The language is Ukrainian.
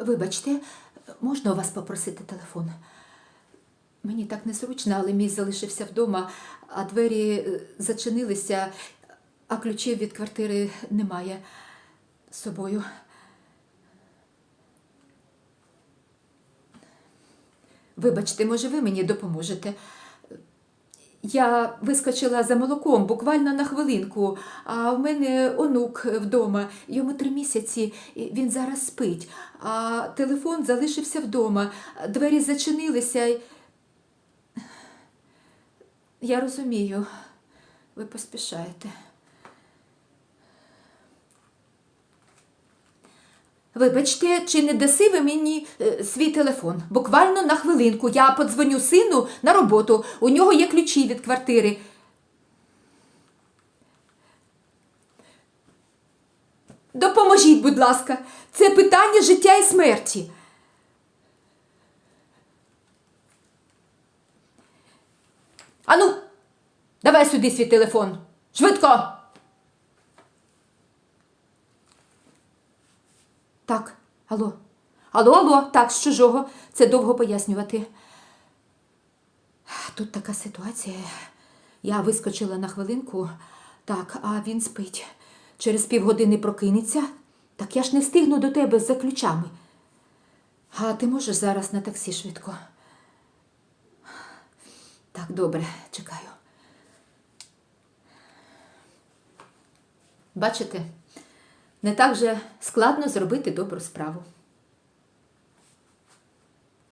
Вибачте, можна у вас попросити телефон? Мені так незручно, але мій залишився вдома, а двері е, зачинилися, а ключів від квартири немає з собою. Вибачте, може, ви мені допоможете? Я вискочила за молоком буквально на хвилинку, а в мене онук вдома, йому три місяці, він зараз спить, а телефон залишився вдома, двері зачинилися. Я розумію, ви поспішаєте. Вибачте, чи не даси ви мені е, свій телефон? Буквально на хвилинку. Я подзвоню сину на роботу. У нього є ключі від квартири. Допоможіть, будь ласка, це питання життя і смерті. Ану, давай сюди свій телефон. Швидко. Так, алло. Алло, алло, так, з чужого. Це довго пояснювати. Тут така ситуація. Я вискочила на хвилинку, так, а він спить. Через півгодини прокинеться. Так я ж не встигну до тебе за ключами. А ти можеш зараз на таксі швидко? Так, добре, чекаю. Бачите, не так же складно зробити добру справу.